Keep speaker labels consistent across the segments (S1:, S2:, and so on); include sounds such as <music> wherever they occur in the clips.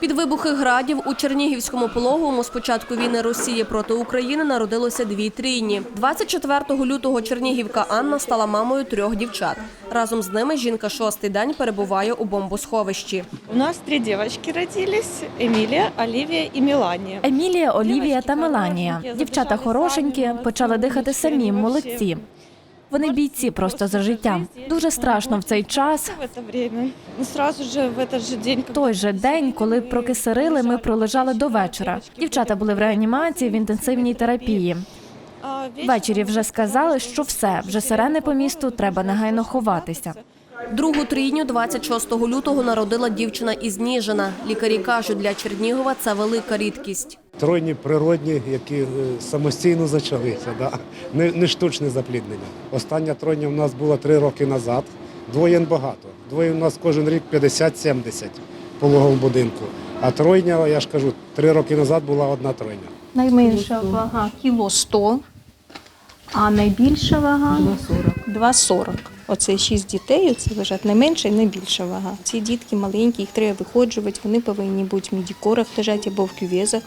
S1: Під вибухи градів у Чернігівському пологовому з початку війни Росії проти України народилося дві трійні. 24 лютого Чернігівка Анна стала мамою трьох дівчат. Разом з ними жінка шостий день перебуває у бомбосховищі.
S2: У нас три девочки родились: Емілія, Олівія і Меланія.
S3: Емілія, Олівія та Меланія. Дівчата хорошенькі, почали дихати самі, молодці. Вони бійці просто за життя. Дуже страшно в цей час.
S2: Ну, сразу же в этот же день,
S3: той же день, коли прокисарили, ми пролежали до вечора. Дівчата були в реанімації в інтенсивній терапії. Ввечері вже сказали, що все, вже сирени по місту, треба негайно ховатися.
S1: Другу трійню 26 лютого народила дівчина із Ніжина. Лікарі кажуть, для Чернігова це велика рідкість.
S4: Тройні природні, які е, самостійно зачалися, да? не, не штучне запліднення. Остання тройня в нас була три роки назад. Двоєн багато. Двоє у нас кожен рік 50-70 в пологовому будинку. А тройня, я ж кажу, три роки назад була одна тройня.
S5: Найменша вага кіло 100, а найбільша вага 2,40.
S2: Оце шість дітей, оце лежать найменша і найбільша вага. Ці дітки маленькі, їх треба виходжувати, вони повинні бути в медікорах лежать або в кювезах,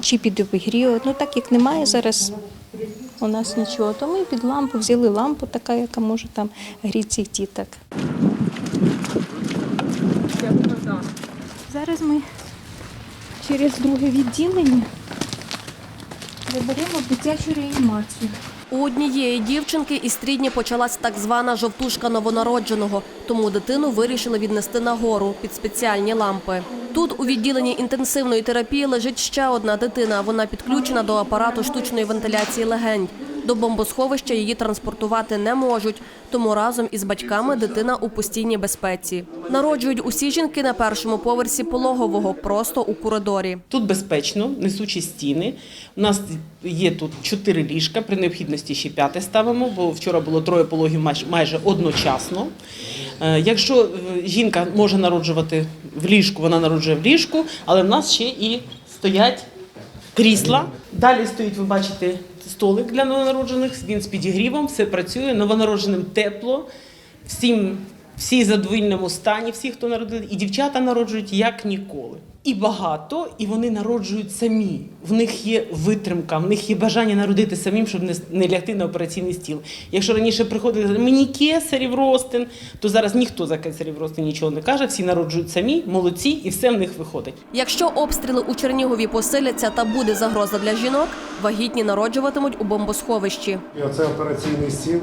S2: чи під обігрівом. Ну так як немає зараз у нас нічого, то ми під лампу взяли лампу, така, яка може там гріти цих діток. Зараз ми через друге відділення заберемо дитячу реанімацію.
S1: У однієї дівчинки із трідні почалась так звана жовтушка новонародженого, тому дитину вирішили віднести нагору під спеціальні лампи. Тут у відділенні інтенсивної терапії лежить ще одна дитина. Вона підключена до апарату штучної вентиляції легень. До бомбосховища її транспортувати не можуть, тому разом із батьками дитина у постійній безпеці. Народжують усі жінки на першому поверсі пологового, просто у коридорі.
S6: Тут безпечно, несучі стіни. У нас є тут чотири ліжка, при необхідності ще п'яте ставимо, бо вчора було троє пологів майже- одночасно. Е, Якщо е, жінка може народжувати в ліжку, вона народжує в ліжку, але в нас ще і стоять крісла. Далі стоїть, ви бачите, столик для новонароджених. Він з підігрівом, все працює. Новонародженим тепло. Всім всі в задовільному стані, всі, хто народили, і дівчата народжують як ніколи. І багато, і вони народжують самі. В них є витримка, в них є бажання народити самим, щоб не, не лягти на операційний стіл. Якщо раніше приходили мені кесарів ростин, то зараз ніхто за кесарів ростин нічого не каже. Всі народжують самі, молодці, і все в них виходить.
S1: Якщо обстріли у Чернігові посиляться та буде загроза для жінок, вагітні народжуватимуть у бомбосховищі.
S4: І оце операційний стіл,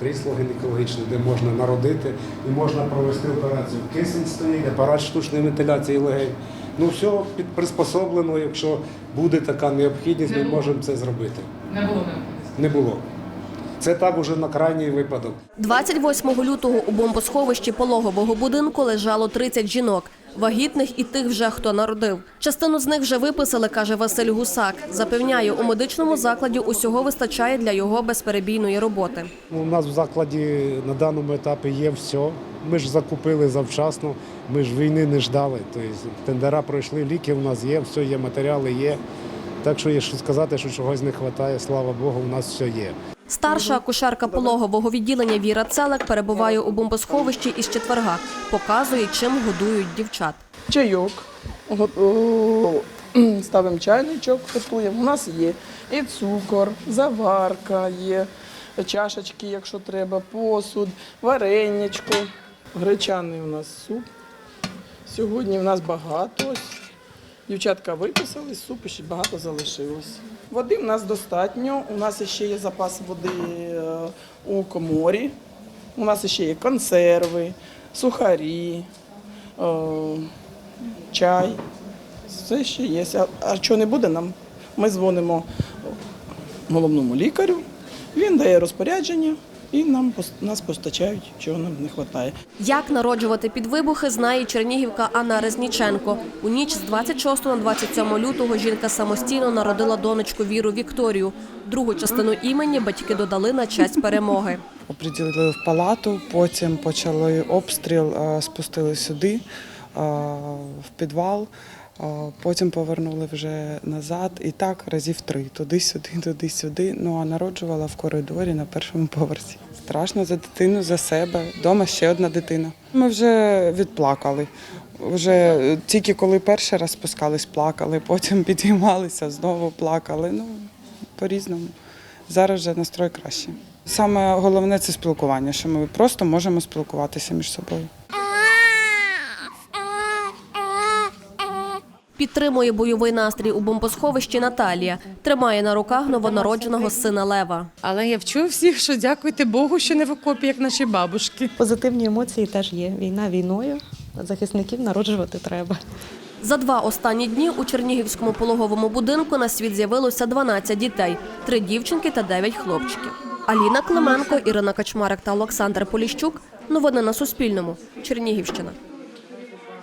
S4: крісло гінекологічне, де можна народити і можна провести операцію. Кисень стоїть, апарат штучної вентиляції легень. Ну все під- приспособлено, якщо буде така необхідність, ми можемо це зробити. Не було необхідності? Не було. Це так уже на крайній випадок.
S1: 28 лютого у бомбосховищі пологового будинку лежало 30 жінок. Вагітних і тих вже хто народив. Частину з них вже виписали, каже Василь Гусак. Запевняє, у медичному закладі усього вистачає для його безперебійної роботи.
S4: Ну, У нас в закладі на даному етапі є все. Ми ж закупили завчасно, ми ж війни не ждали. Тобто тендера пройшли, ліки у нас є, все є, матеріали є. Так що, якщо сказати, що чогось не вистачає, слава Богу, у нас все є.
S1: Старша акушерка пологового відділення Віра Целек перебуває у бомбосховищі із четверга. Показує, чим годують дівчат.
S7: чайок, ставимо чайничок, готуємо. У нас є і цукор, заварка є, чашечки, якщо треба, посуд, вареничко, гречаний у нас суп. Сьогодні в нас багато. Дівчатка виписали, супу ще багато залишилось. Води в нас достатньо. У нас ще є запас води е, у коморі. У нас ще є консерви, сухарі, е, чай. Все ще є. А що не буде нам? Ми дзвонимо головному лікарю, він дає розпорядження і нам пос- нас постачають, чого нам не вистачає.
S1: Як народжувати під вибухи, знає чернігівка Анна Резніченко. У ніч з 26 на 27 лютого жінка самостійно народила донечку Віру Вікторію. Другу частину імені батьки додали на честь перемоги. <laughs>
S8: Оприділили в палату, потім почали обстріл, е, спустили сюди, е, в підвал, потім повернули вже назад. І так разів три. Туди-сюди, туди-сюди. Ну а народжувала в коридорі на першому поверсі. Страшно за дитину, за себе. Дома ще одна дитина. Ми вже відплакали. Вже е, тільки коли перший раз спускались, плакали, потім <laughs> підіймалися, знову плакали. Ну, по-різному. Зараз вже настрой краще. Саме головне це спілкування, що ми просто можемо спілкуватися між собою.
S1: Підтримує бойовий настрій у бомбосховищі Наталія. Тримає на руках новонародженого сина Лева.
S9: Але я вчу всіх, що дякуйте Богу, що не в окопі, як наші бабушки.
S10: Позитивні емоції теж є. Війна війною. Захисників народжувати треба.
S1: За два останні дні у Чернігівському пологовому будинку на світ з'явилося 12 дітей, три дівчинки та 9 хлопчиків. Аліна Клименко, Ірина Качмарик та Олександр Поліщук. Новини на Суспільному. Чернігівщина.